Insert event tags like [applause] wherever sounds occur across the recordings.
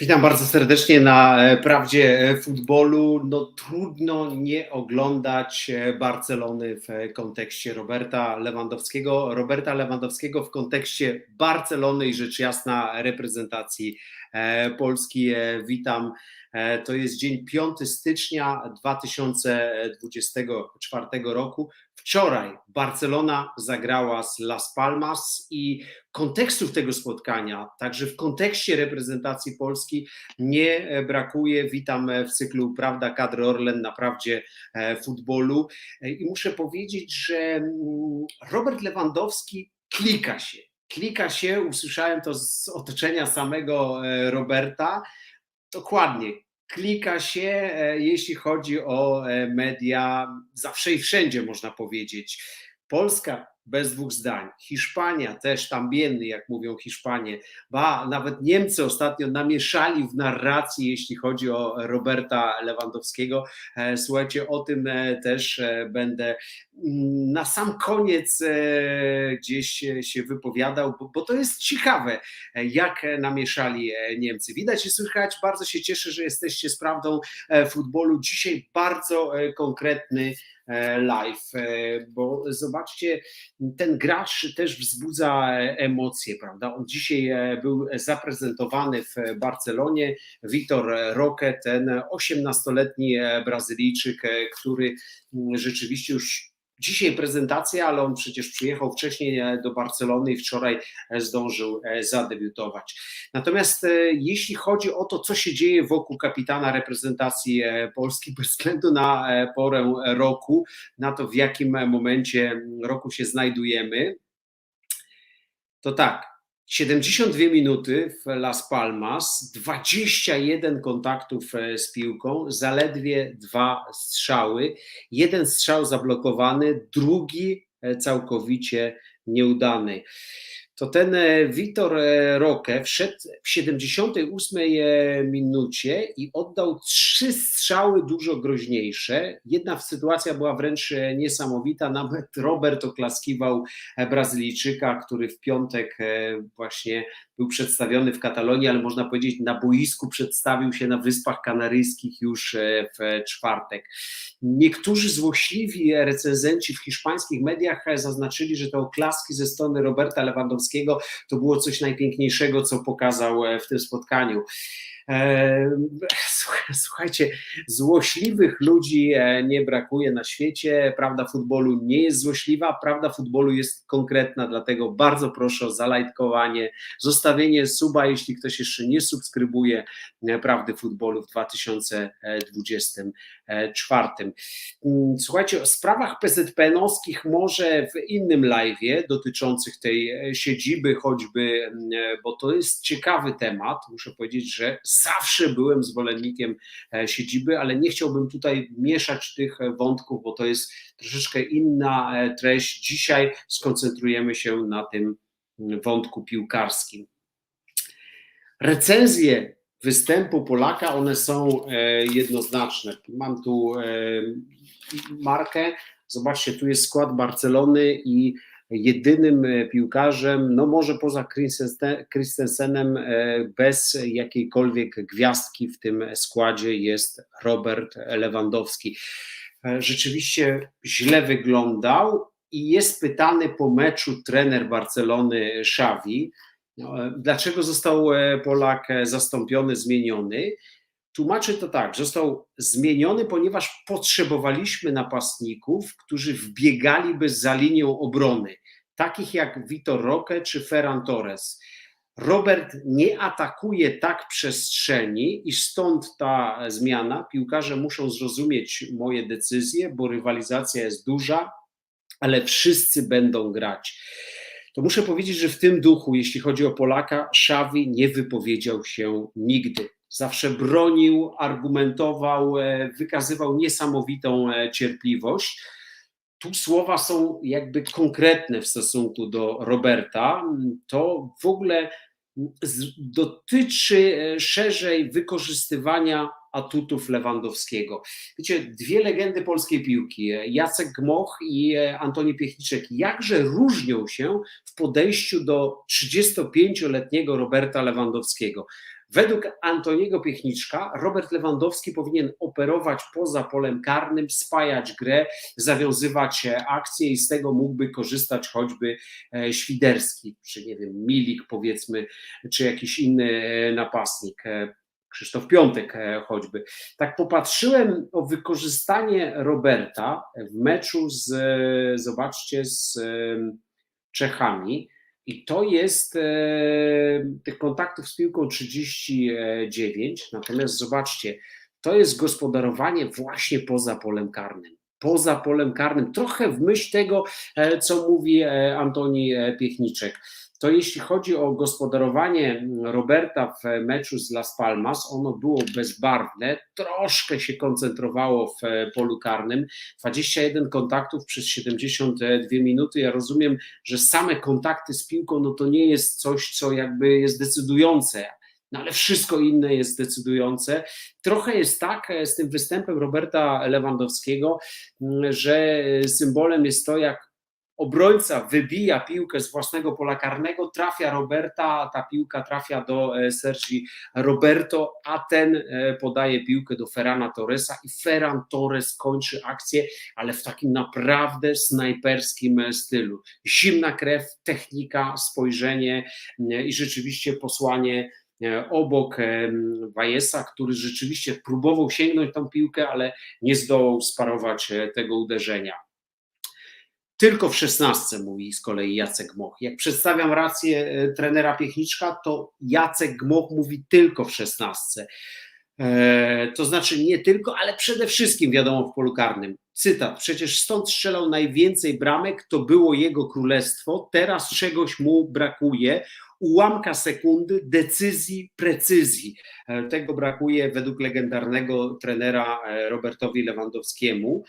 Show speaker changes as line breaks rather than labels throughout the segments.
Witam bardzo serdecznie na e, Prawdzie e, Futbolu. No, trudno nie oglądać e, Barcelony w kontekście Roberta Lewandowskiego. Roberta Lewandowskiego w kontekście Barcelony i rzecz jasna reprezentacji Polski. Witam. To jest dzień 5 stycznia 2024 roku. Wczoraj Barcelona zagrała z Las Palmas i kontekstów tego spotkania, także w kontekście reprezentacji Polski nie brakuje. Witam w cyklu Prawda Kadry Orlen na prawdzie e, futbolu i muszę powiedzieć, że mm, Robert Lewandowski klika się. Klika się, usłyszałem to z otoczenia samego e, Roberta. Dokładnie, klika się, e, jeśli chodzi o media, zawsze i wszędzie można powiedzieć. Polska bez dwóch zdań. Hiszpania też tam biedny, jak mówią Hiszpanie, ba nawet Niemcy ostatnio namieszali w narracji, jeśli chodzi o Roberta Lewandowskiego. E, słuchajcie, o tym e, też e, będę mm, na sam koniec gdzieś się wypowiadał, bo, to jest ciekawe, jak namieszali Niemcy. Widać i słychać, bardzo się cieszę, że jesteście z prawdą futbolu. Dzisiaj bardzo konkretny live, e, bo zobaczcie, ten gracz też wzbudza emocje, prawda? On dzisiaj e, był zaprezentowany w Barcelonie, Vitor Roque, ten 18-letni Brazylijczyk, który rzeczywiście już Dzisiaj prezentacja, ale on przecież przyjechał wcześniej e, do Barcelony i wczoraj e, zdążył e, zadebiutować. Natomiast jeśli chodzi o to, co się dzieje wokół kapitana reprezentacji Polski, [laughs] bez względu na porę roku, na to w jakim momencie roku się znajdujemy, to tak, 72 minuty w Las Palmas, 21 kontaktów e, z piłką, zaledwie dwa strzały. Jeden strzał zablokowany, drugi e, całkowicie nieudany to ten e, Vitor e, Roque wszedł w 78 e, minucie i oddał trzy strzały dużo groźniejsze. Jedna sytuacja była wręcz niesamowita, nawet Robert oklaskiwał Brazylijczyka, który w piątek właśnie był przedstawiony w Katalonii, ale można powiedzieć na boisku przedstawił się na Wyspach Kanaryjskich już w czwartek. Niektórzy złośliwi recenzenci w hiszpańskich mediach zaznaczyli, że te oklaski ze strony Roberta Lewandowskiego to było coś najpiękniejszego, co pokazał e, w tym spotkaniu. E, słuchajcie, złośliwych ludzi e, nie brakuje na świecie. Prawda futbolu nie jest złośliwa, prawda futbolu jest konkretna, dlatego bardzo proszę o zalajkowanie, zostawienie suba, jeśli ktoś jeszcze nie subskrybuje Prawdy futbolu w 2024. Mm, słuchajcie, o sprawach PZPN-owskich może w innym live dotyczących tej siedziby, choćby, mm, bo to jest ciekawy temat. Muszę powiedzieć, że zawsze byłem zwolennikiem e, siedziby, ale nie chciałbym tutaj mieszać tych wątków, bo to jest troszeczkę inna e, treść. Dzisiaj skoncentrujemy się na tym mm, wątku piłkarskim. Recenzje występu Polaka, one są e, jednoznaczne. Mam tu markę. Zobaczcie, tu jest skład Barcelony i jedynym e, piłkarzem, no może poza Christensenem, e, bez jakiejkolwiek gwiazdki w tym składzie jest Robert Lewandowski. E, rzeczywiście źle wyglądał i jest pytany po meczu trener Barcelony Xavi, dlaczego został Polak zastąpiony, zmieniony. Tłumaczy to tak, został zmieniony, ponieważ potrzebowaliśmy napastników, którzy wbiegaliby za linią obrony, takich jak Vitor Roque czy Ferran Torres. Robert nie atakuje tak przestrzeni i stąd ta zmiana. Piłkarze muszą zrozumieć moje decyzje, bo rywalizacja jest duża, ale wszyscy będą grać. To muszę powiedzieć, że w tym duchu, jeśli chodzi o Polaka, Szawi nie wypowiedział się nigdy zawsze bronił, argumentował, e, wykazywał niesamowitą e, cierpliwość. Tu słowa są jakby konkretne w stosunku do Roberta. To w ogóle dotyczy e, szerzej wykorzystywania atutów Lewandowskiego. Wiecie, dwie legendy polskiej piłki, Jacek Gmoch i Antoni Piechniczek, jakże różnią się w podejściu do 35-letniego Roberta Lewandowskiego. Według Antoniego Piechniczka Robert Lewandowski powinien operować poza polem karnym, spajać grę, zawiązywać akcje i z tego mógłby korzystać choćby e, Świderski, czy nie wiem, Milik powiedzmy, czy jakiś inny e, napastnik. E, Krzysztof Piątek choćby. Tak popatrzyłem o wykorzystanie Roberta w meczu z, zobaczcie, z Czechami. I to jest e, tych kontaktów z piłką 39. Natomiast zobaczcie, to jest gospodarowanie właśnie poza polem karnym. Poza polem karnym, trochę w myśl tego, e, co mówi e, Antoni Piechniczek to jeśli chodzi o gospodarowanie Roberta w meczu z Las Palmas, ono było bezbarwne, troszkę się koncentrowało w polu karnym, 21 kontaktów przez 72 minuty. Ja rozumiem, że same kontakty z piłką, no to nie jest coś, co jakby jest decydujące, no ale wszystko inne jest decydujące. Trochę jest tak z tym występem Roberta Lewandowskiego, że symbolem jest to, jak obrońca wybija piłkę z własnego pola karnego, trafia Roberta, ta piłka trafia do e, Sergi Roberto, a ten e, podaje piłkę do Ferrana Torresa i Ferran Torres kończy akcję, ale w takim naprawdę snajperskim e, stylu. Zimna krew, technika, spojrzenie i rzeczywiście posłanie obok Wajesa, który rzeczywiście próbował sięgnąć tą piłkę, ale nie zdołał sparować tego uderzenia tylko w szesnastce, mówi z kolei Jacek Gmoch. Jak przedstawiam rację e, trenera Piechniczka, to Jacek Gmoch mówi tylko w szesnastce. E, to znaczy nie tylko, ale przede wszystkim wiadomo w polu karnym. Cytat, przecież stąd strzelał najwięcej bramek, to było jego królestwo, teraz czegoś mu brakuje, ułamka sekundy, decyzji, precyzji. E, tego brakuje według legendarnego trenera Robertowi Lewandowskiemu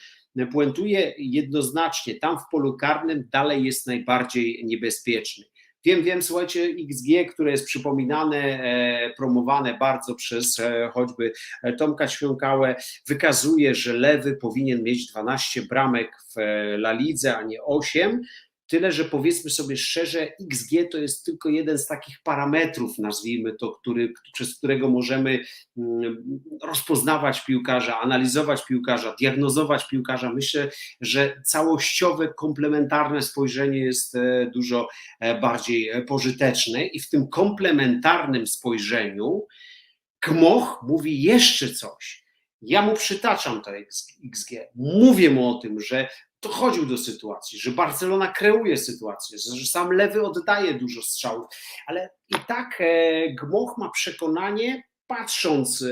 puentuje jednoznacznie, tam w polu karnym dalej jest najbardziej niebezpieczny. Wiem, wiem, słuchajcie, XG, które jest przypominane, e, promowane bardzo przez e, choćby Tomka Świąkałę, wykazuje, że lewy powinien mieć 12 bramek w e, La Lidze, a nie 8. Tyle, że powiedzmy sobie szczerze, XG to jest tylko jeden z takich parametrów, nazwijmy to, który, przez którego możemy mm, rozpoznawać piłkarza, analizować piłkarza, diagnozować piłkarza. Myślę, że całościowe, komplementarne spojrzenie jest e, dużo e, bardziej e, pożyteczne i w tym komplementarnym spojrzeniu Kmoch mówi jeszcze coś. Ja mu przytaczam to XG, mówię mu o tym, że dochodził do sytuacji, że Barcelona kreuje sytuację, że sam lewy oddaje dużo strzałów, ale i tak e, Gmoch ma przekonanie, patrząc e,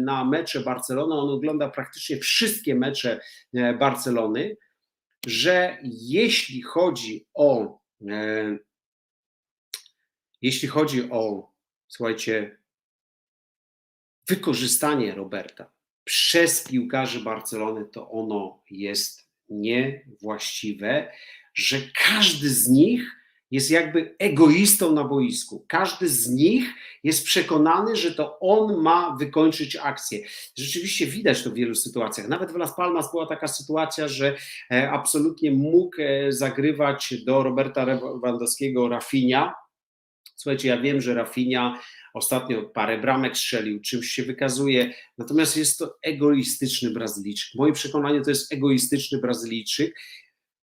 na mecze Barcelony, on ogląda praktycznie wszystkie mecze e, Barcelony, że jeśli chodzi o jeśli chodzi o słuchajcie wykorzystanie Roberta przez piłkarzy Barcelony, to ono jest niewłaściwe, że każdy z nich jest jakby egoistą na boisku. Każdy z nich jest przekonany, że to on ma wykończyć akcję. Rzeczywiście widać to w wielu sytuacjach. Nawet w Las Palmas była taka sytuacja, że e, absolutnie mógł e, zagrywać do Roberta Lewandowskiego Rafinha. Słuchajcie, ja wiem, że Rafinha Ostatnio parę bramek strzelił, czymś się wykazuje. Natomiast jest to egoistyczny Brazylijczyk. Moje przekonanie to jest egoistyczny Brazylijczyk.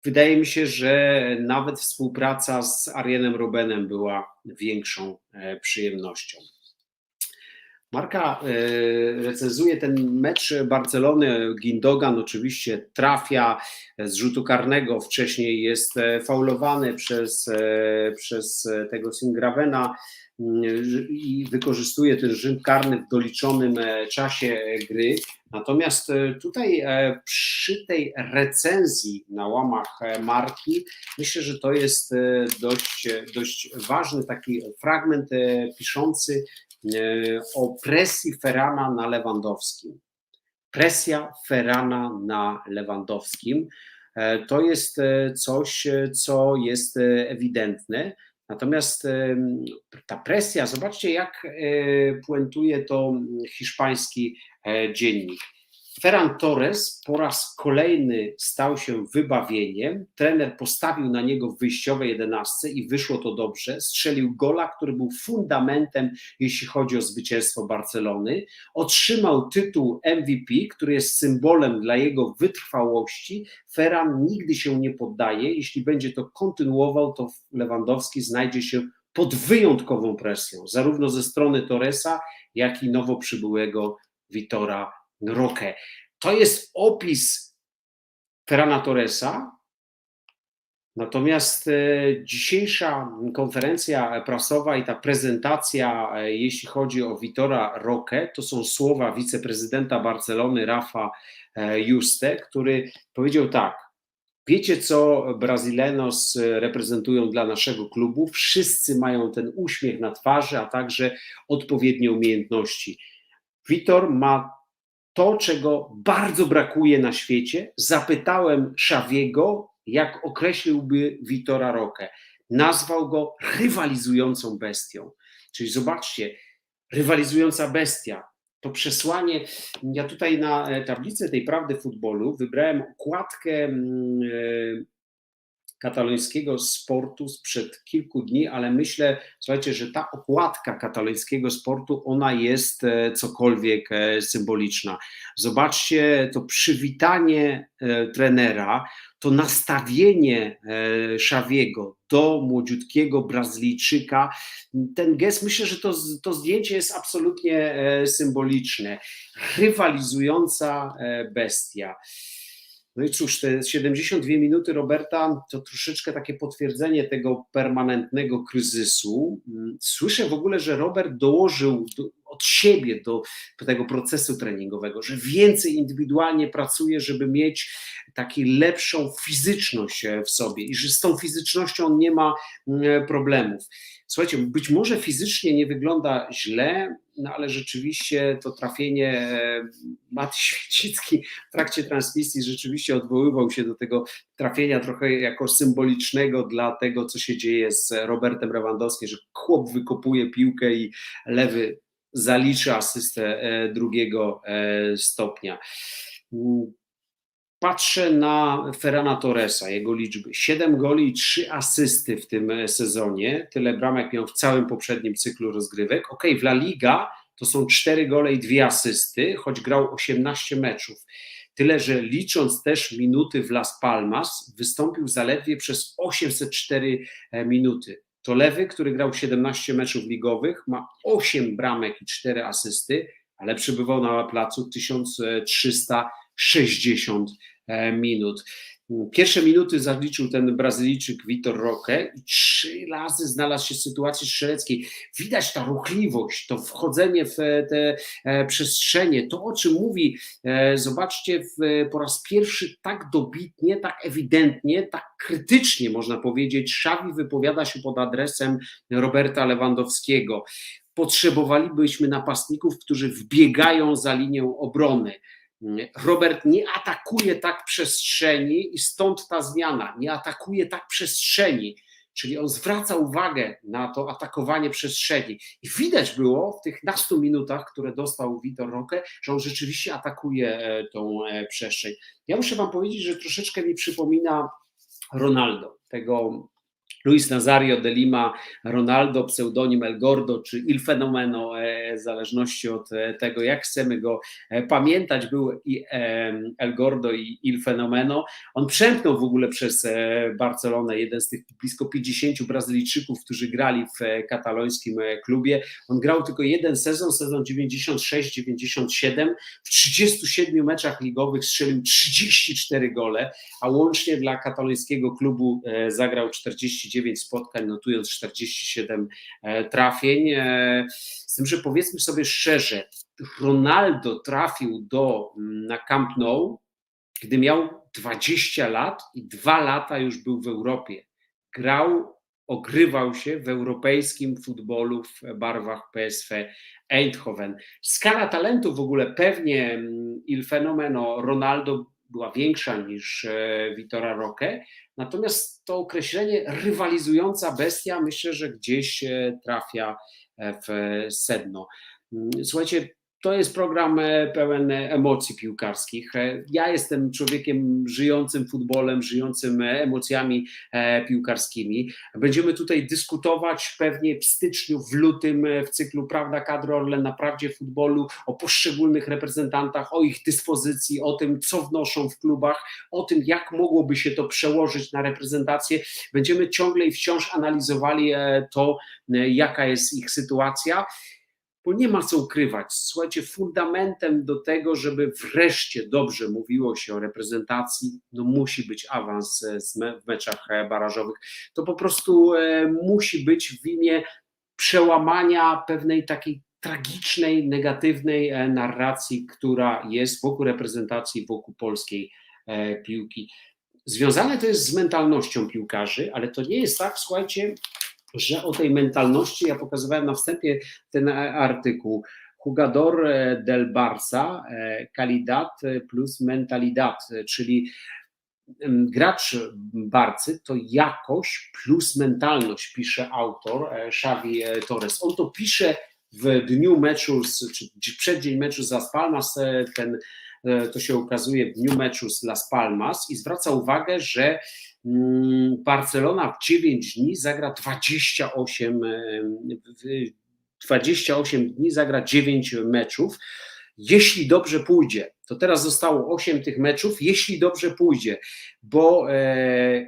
Wydaje mi się, że nawet współpraca z Arienem Robenem była większą e, przyjemnością. Marka e, recenzuje ten mecz Barcelony. Gindogan oczywiście trafia z rzutu karnego. Wcześniej jest e, faulowany przez, przez tego Singravena i wykorzystuje ten rzym karny w doliczonym e, czasie gry. Natomiast e, tutaj e, przy tej recenzji na łamach marki, myślę, że to jest dość, dość ważny taki fragment piszący o presji Ferrana na Lewandowskim. Presja Ferrana na Lewandowskim to jest coś, co jest ewidentne. Natomiast ta presja, zobaczcie, jak puentuje to hiszpański dziennik. Ferran Torres po raz kolejny stał się wybawieniem. Trener postawił na niego w wyjściowej jedenastce i wyszło to dobrze. Strzelił gola, który był fundamentem, jeśli chodzi o zwycięstwo Barcelony. Otrzymał tytuł MVP, który jest symbolem dla jego wytrwałości. Ferran nigdy się nie poddaje. Jeśli będzie to kontynuował, to Lewandowski znajdzie się pod wyjątkową presją, zarówno ze strony Torresa, jak i nowo przybyłego Witora Roque. To jest opis Ferrana Torresa, Natomiast e, dzisiejsza konferencja prasowa i ta prezentacja, e, jeśli chodzi o Vitora Roque, to są słowa wiceprezydenta Barcelony Rafa e, Juste, który powiedział tak: Wiecie, co Brazilenos reprezentują dla naszego klubu? Wszyscy mają ten uśmiech na twarzy, a także odpowiednie umiejętności. Vitor ma to, czego bardzo brakuje na świecie. Zapytałem Szawiego, jak określiłby Vitora Roque. Nazwał go rywalizującą bestią. Czyli zobaczcie, rywalizująca bestia. To przesłanie. Ja tutaj na tablicy tej prawdy futbolu wybrałem okładkę mm, katalońskiego sportu sprzed kilku dni, ale myślę, słuchajcie, że ta okładka katalońskiego sportu, ona jest e, cokolwiek e, symboliczna. Zobaczcie to przywitanie e, trenera, to nastawienie Szawiego do młodziutkiego Brazylijczyka. Ten gest, myślę, że to, to zdjęcie jest absolutnie symboliczne. Rywalizująca bestia. No i cóż, te 72 minuty Roberta to troszeczkę takie potwierdzenie tego permanentnego kryzysu. Słyszę w ogóle, że Robert dołożył do, od siebie do tego procesu treningowego, że więcej indywidualnie pracuje, żeby mieć taką lepszą fizyczność w sobie i że z tą fizycznością nie ma mm, problemów. Słuchajcie, być może fizycznie nie wygląda źle, no ale rzeczywiście to trafienie e, Maty [laughs] Święcicki w trakcie transmisji rzeczywiście odwoływał się do tego trafienia trochę jako symbolicznego dla tego, co się dzieje z Robertem Lewandowskim, że chłop wykopuje piłkę i lewy zaliczy asystę e, drugiego e, stopnia. Patrzę na Ferrana Torresa, jego liczby. 7 goli i 3 asysty w tym e, sezonie. Tyle bramek miał w całym poprzednim cyklu rozgrywek. Ok, w La Liga to są 4 gole i 2 asysty, choć grał 18 meczów. Tyle, że licząc też minuty w Las Palmas, wystąpił zaledwie przez 804 e, minuty. To lewy, który grał 17 meczów ligowych, ma 8 bramek i 4 asysty, ale przybywał na placu 1360 E, minut. Pierwsze minuty zaliczył ten Brazylijczyk Vitor Roque i trzy razy znalazł się w sytuacji strzeleckiej. Widać ta ruchliwość, to wchodzenie w te e, przestrzenie, to o czym mówi, e, zobaczcie, po raz pierwszy tak dobitnie, tak ewidentnie, tak krytycznie można powiedzieć, Szawi wypowiada się pod adresem Roberta Lewandowskiego. Potrzebowalibyśmy napastników, którzy wbiegają za linię obrony Robert nie atakuje tak przestrzeni i stąd ta zmiana. Nie atakuje tak przestrzeni, czyli on zwraca uwagę na to atakowanie przestrzeni. I widać było w tych nastu minutach, które dostał Vitor Roque, że on rzeczywiście atakuje e, tą e, przestrzeń. Ja muszę Wam powiedzieć, że troszeczkę mi przypomina Ronaldo, tego Luis Nazario de Lima, Ronaldo, pseudonim El Gordo czy Il Fenomeno, e, w zależności od e, tego, jak chcemy go e, pamiętać, był i El Gordo i Il Fenomeno. On przemknął w ogóle przez Barcelonę, jeden z tych blisko 50 Brazylijczyków, którzy grali w katalońskim klubie. On grał tylko jeden sezon, sezon 96-97. W 37 meczach ligowych strzelił 34 gole, a łącznie dla katalońskiego klubu zagrał 40 39 spotkań, notując 47 e, trafień. E, z tym, że powiedzmy sobie szczerze, Ronaldo trafił do, na Camp Nou, gdy miał 20 lat i dwa lata już był w Europie. Grał, ogrywał się w europejskim futbolu w barwach PSV Eindhoven. Skala talentu w ogóle pewnie il fenomeno Ronaldo była większa niż Witora Roque, natomiast to określenie rywalizująca bestia myślę, że gdzieś trafia w sedno. Mm, słuchajcie, to jest program e, pełen emocji piłkarskich. E, ja jestem człowiekiem żyjącym futbolem, żyjącym emocjami e, piłkarskimi. Będziemy tutaj dyskutować pewnie w styczniu, w lutym w cyklu Prawda Kadro na prawdzie futbolu, o poszczególnych reprezentantach, o ich dyspozycji, o tym, co wnoszą w klubach, o tym, jak mogłoby się to przełożyć na reprezentację. Będziemy ciągle i wciąż analizowali to, jaka jest ich sytuacja bo nie ma co ukrywać. Słuchajcie, fundamentem do tego, żeby wreszcie dobrze mówiło się o reprezentacji, no musi być awans e, w meczach e, barażowych. To po prostu e, musi być w imię przełamania pewnej takiej tragicznej, negatywnej narracji, która jest wokół reprezentacji, wokół polskiej piłki. Związane to jest z mentalnością piłkarzy, ale to nie jest tak, słuchajcie, że o tej mentalności, ja pokazywałem na wstępie ten artykuł, Jugador e, del Barça, e, calidad plus mentalidad, czyli gracz Barcy to jakość plus mentalność, pisze autor e, Xavi Torres. On to pisze w dniu meczu, czy przeddzień meczu z Las Palmas, ten, to się ukazuje w dniu meczu z Las Palmas i zwraca uwagę, że Mm, Barcelona w 9 dni zagra 28, 28 dni zagra 9 meczów. Jeśli dobrze pójdzie, to teraz zostało 8 tych meczów, jeśli dobrze pójdzie, bo e,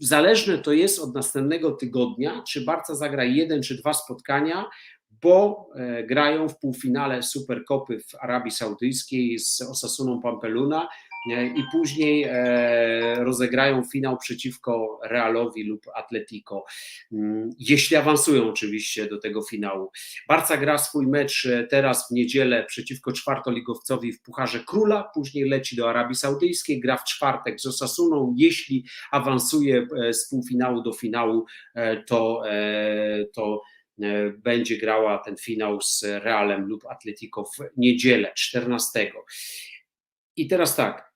zależne to jest od następnego tygodnia, czy Barca zagra jeden czy dwa spotkania, bo e, grają w półfinale Superkopy w Arabii Saudyjskiej z Osasuną Pampeluna i później e, rozegrają finał przeciwko Realowi lub Atletico, mm, jeśli awansują oczywiście do tego finału. Barca gra swój mecz e, teraz w niedzielę przeciwko czwartoligowcowi w Pucharze Króla, później leci do Arabii Saudyjskiej, gra w czwartek z Osasuną, jeśli awansuje e, z półfinału do finału, to, to będzie grała ten finał z Realem lub Atletico w niedzielę 14. I teraz tak,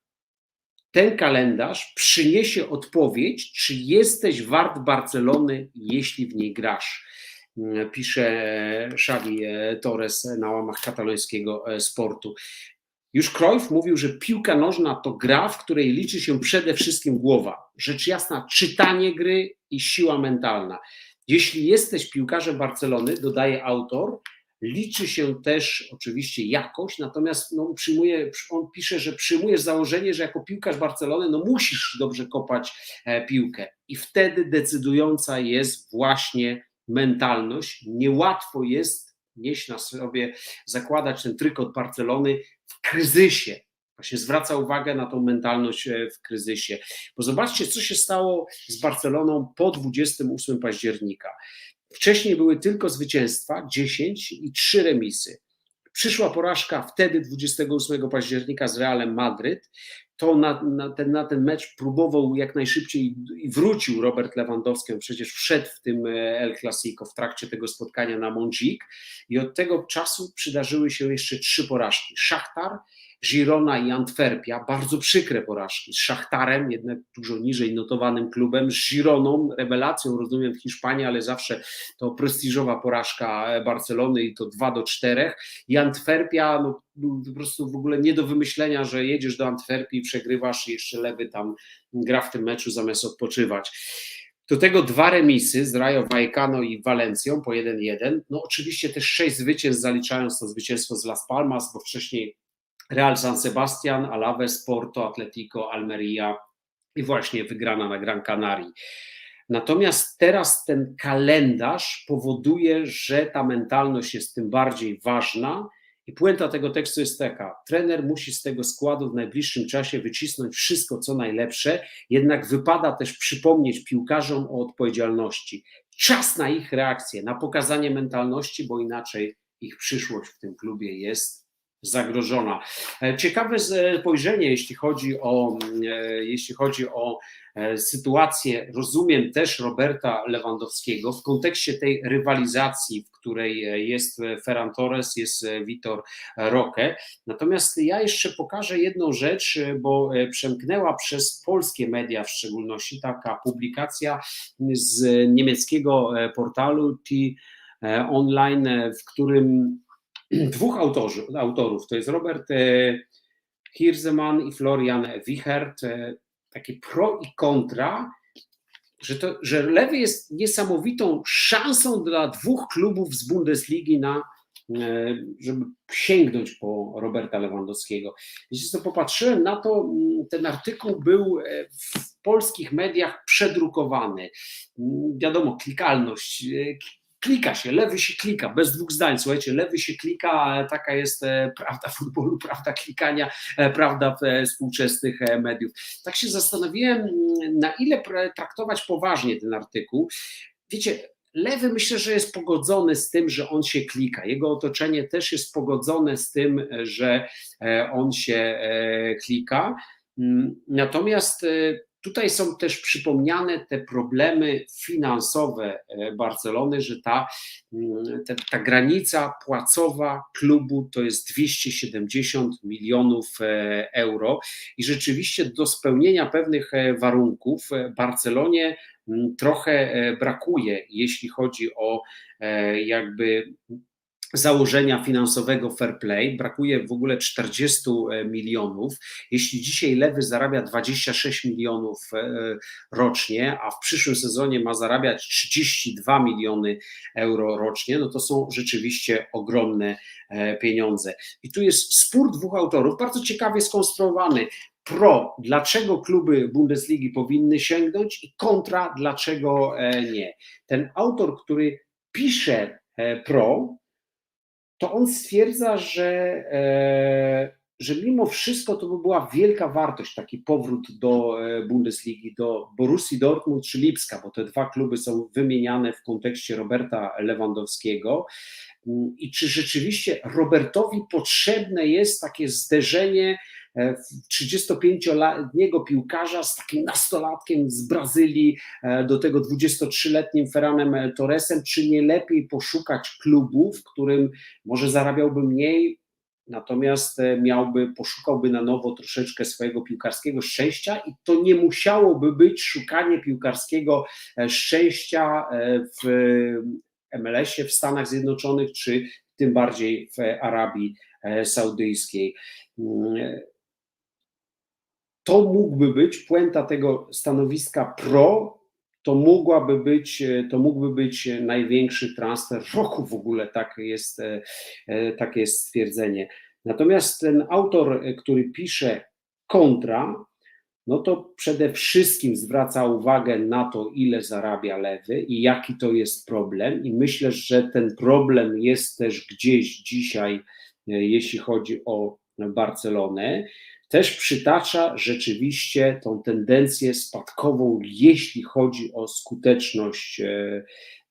ten kalendarz przyniesie odpowiedź, czy jesteś wart Barcelony, jeśli w niej grasz. Pisze Xavi Torres na łamach katalońskiego sportu. Już Cruyff mówił, że piłka nożna to gra, w której liczy się przede wszystkim głowa. Rzecz jasna, czytanie gry i siła mentalna. Jeśli jesteś piłkarzem Barcelony, dodaje autor, Liczy się też oczywiście jakość, natomiast no, przyjmuje, on pisze, że przyjmujesz założenie, że jako piłkarz Barcelony no, musisz dobrze kopać e, piłkę. I wtedy decydująca jest właśnie mentalność. Niełatwo jest nieść na sobie, zakładać ten trykot Barcelony w kryzysie. Właśnie zwraca uwagę na tą mentalność e, w kryzysie. Bo zobaczcie, co się stało z Barceloną po 28 października. Wcześniej były tylko zwycięstwa, 10 i 3 remisy. Przyszła porażka wtedy, 28 października, z Realem Madryt. To na, na, ten, na ten mecz próbował jak najszybciej i wrócił Robert Lewandowski. Przecież wszedł w tym e, El Clasico w trakcie tego spotkania na Montjuic. I od tego czasu przydarzyły się jeszcze trzy porażki. Szachtar, Girona i Antwerpia, bardzo przykre porażki z Szachtarem, jednak dużo niżej notowanym klubem, z Gironą, rewelacją rozumiem w Hiszpanii, ale zawsze to prestiżowa porażka Barcelony i to 2 do 4 i Antwerpia, no po prostu w ogóle nie do wymyślenia, że jedziesz do Antwerpii, przegrywasz i jeszcze lewy tam gra w tym meczu zamiast odpoczywać. Do tego dwa remisy z Rayo Vallecano i Walencją po 1-1. No oczywiście też sześć zwycięstw zaliczając to zwycięstwo z Las Palmas, bo wcześniej Real San Sebastian, Alaves, Porto, Atletico, Almeria i właśnie wygrana na Gran Canaria. Natomiast teraz ten kalendarz powoduje, że ta mentalność jest tym bardziej ważna. I puenta tego tekstu jest taka: trener musi z tego składu w najbliższym czasie wycisnąć wszystko, co najlepsze, jednak wypada też przypomnieć piłkarzom o odpowiedzialności. Czas na ich reakcję, na pokazanie mentalności, bo inaczej ich przyszłość w tym klubie jest zagrożona. Ciekawe spojrzenie, jeśli chodzi o, jeśli chodzi o E, sytuację, rozumiem też Roberta Lewandowskiego w kontekście tej rywalizacji, w której e, jest Ferran Torres, jest e, Vitor Roque. Natomiast ja jeszcze pokażę jedną rzecz, bo przemknęła przez polskie media w szczególności taka publikacja z niemieckiego portalu T Online, w którym dwóch autorzy, autorów, to jest Robert Hirzeman i Florian Wichert, takie pro i kontra, że, to, że Lewy jest niesamowitą szansą dla dwóch klubów z Bundesligi na e, żeby sięgnąć po Roberta Lewandowskiego. Jeśli to popatrzyłem na to, ten artykuł był e, w polskich mediach przedrukowany. Wiadomo, klikalność, e, klika się, lewy się klika, bez dwóch zdań, słuchajcie, lewy się klika, taka jest e, prawda futbolu, [laughs] prawda klikania, e, prawda e, współczesnych mediów. Tak się zastanowiłem, na ile traktować poważnie ten artykuł. Wiecie, Lewy myślę, że jest pogodzony z tym, że on się klika. Jego otoczenie też jest pogodzone z tym, że on się klika. Mm, natomiast Tutaj są też przypomniane te problemy finansowe e, Barcelony, że ta, mm, ta, ta, granica płacowa klubu to jest 270 milionów e, euro. I rzeczywiście do spełnienia pewnych e, warunków Barcelonie mm, trochę brakuje, jeśli chodzi o jakby założenia finansowego fair play, brakuje w ogóle 40 e, milionów. Jeśli dzisiaj Lewy zarabia 26 milionów e, rocznie, a w przyszłym sezonie ma zarabiać 32 miliony euro rocznie, no to są rzeczywiście ogromne e, pieniądze. I tu jest spór dwóch autorów, bardzo ciekawie skonstruowany. Pro, dlaczego kluby Bundesligi powinny sięgnąć, i kontra, dlaczego nie. Ten autor, który pisze pro, to on stwierdza, że, e, że mimo wszystko to by była wielka wartość, taki powrót do e, Bundesligi, do Borussii Dortmund czy Lipska, bo te dwa kluby są wymieniane w kontekście Roberta Lewandowskiego. I czy rzeczywiście Robertowi potrzebne jest takie zderzenie 35-letniego piłkarza z takim nastolatkiem z Brazylii, e, do tego 23-letnim Ferranem Torresem, czy nie lepiej poszukać klubu, w którym może zarabiałby mniej, natomiast e, miałby, poszukałby na nowo troszeczkę swojego piłkarskiego szczęścia? I to nie musiałoby być szukanie piłkarskiego e, szczęścia w MLS-ie, w Stanach Zjednoczonych, czy tym bardziej w Arabii Saudyjskiej to mógłby być puenta tego stanowiska pro, to mogłaby być, to mógłby być największy transfer roku w ogóle, tak jest, e, takie jest stwierdzenie. Natomiast ten autor, który pisze kontra, no to przede wszystkim zwraca uwagę na to, ile zarabia lewy i jaki to jest problem. I myślę, że ten problem jest też gdzieś dzisiaj, e, jeśli chodzi o Barcelonę też przytacza rzeczywiście tą tendencję spadkową, jeśli chodzi o skuteczność e,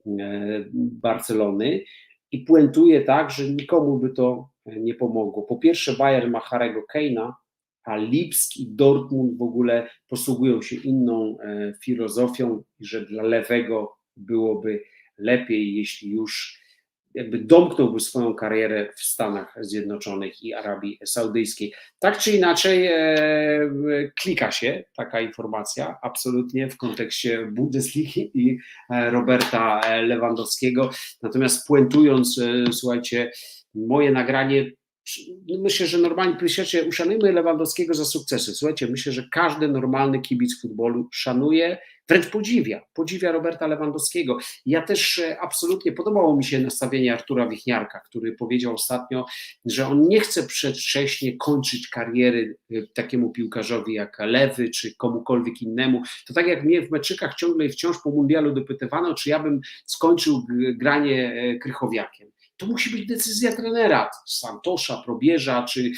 e, Barcelony i puentuje tak, że nikomu by to nie pomogło. Po pierwsze Bayern ma Harego Keina, a Lipsk i Dortmund w ogóle posługują się inną e, filozofią, że dla lewego byłoby lepiej, jeśli już jakby domknąłby swoją karierę w Stanach Zjednoczonych i Arabii Saudyjskiej. Tak czy inaczej, e, klika się taka informacja absolutnie w kontekście Bundesligi i e, Roberta Lewandowskiego. Natomiast puentując, e, słuchajcie, moje nagranie myślę, że normalnie piszecie, uszanujmy Lewandowskiego za sukcesy. Słuchajcie, myślę, że każdy normalny kibic futbolu szanuje, wręcz podziwia, podziwia Roberta Lewandowskiego. Ja też e, absolutnie podobało mi się nastawienie Artura Wichniarka, który powiedział ostatnio, że on nie chce przedwcześnie kończyć kariery e, takiemu piłkarzowi jak Lewy czy komukolwiek innemu. To tak jak mnie w meczykach ciągle i wciąż po mundialu dopytywano, czy ja bym skończył granie e, krychowiakiem to musi być decyzja trenera, Santosza, Probierza czy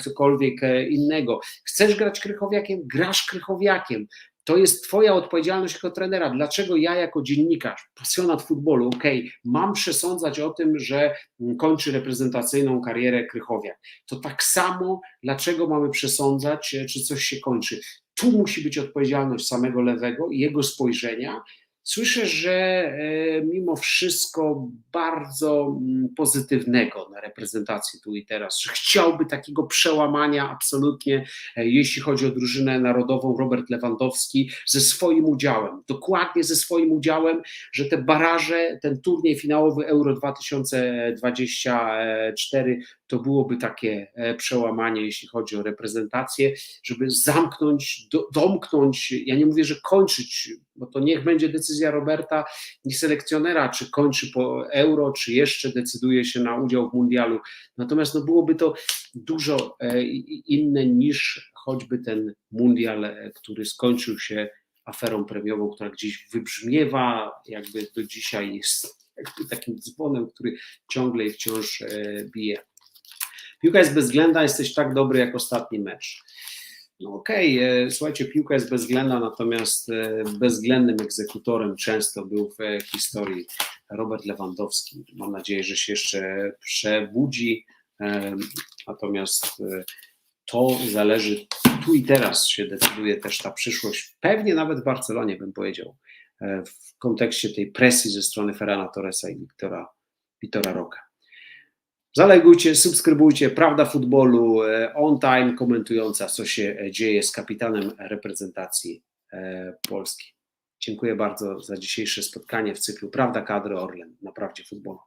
ktokolwiek innego. Chcesz grać krychowiakiem? Grasz krychowiakiem to jest Twoja odpowiedzialność jako trenera. Dlaczego ja, jako dziennikarz, pasjonat futbolu, ok, mam przesądzać o tym, że kończy reprezentacyjną karierę Krychowiak. To tak samo, dlaczego mamy przesądzać, e, czy coś się kończy. Tu musi być odpowiedzialność samego lewego i jego spojrzenia, Słyszę, że e, mimo wszystko bardzo mm, pozytywnego na reprezentacji tu i teraz, że chciałby takiego przełamania absolutnie, e, jeśli chodzi o drużynę narodową, Robert Lewandowski ze swoim udziałem, dokładnie ze swoim udziałem, że te baraże, ten turniej finałowy Euro 2024 to byłoby takie e, przełamanie, jeśli chodzi o reprezentację, żeby zamknąć, do, domknąć, ja nie mówię, że kończyć, bo to niech będzie decyzja Roberta i selekcjonera, czy kończy po euro, czy jeszcze decyduje się na udział w mundialu. Natomiast no byłoby to dużo e, inne niż choćby ten mundial, e, który skończył się aferą premiową, która gdzieś wybrzmiewa, jakby do dzisiaj jest takim dzwonem, który ciągle i wciąż bije. Piłka jest bezwzględna, jesteś tak dobry jak ostatni mecz. No okej, okay. słuchajcie, piłka jest bezwzględna, natomiast e, bezwzględnym egzekutorem często był w e, historii Robert Lewandowski. Mam nadzieję, że się jeszcze przebudzi, e, natomiast to zależy tu i teraz się decyduje też ta przyszłość, pewnie nawet w Barcelonie bym powiedział, w kontekście tej presji ze strony Ferrana Torresa i Wiktora Roka. Zalegujcie, subskrybujcie. Prawda futbolu e, on time, komentująca, co się dzieje z kapitanem reprezentacji e, Polski. Dziękuję bardzo za dzisiejsze spotkanie w cyklu Prawda Kadry Orlen na Prawdzie Futbolu.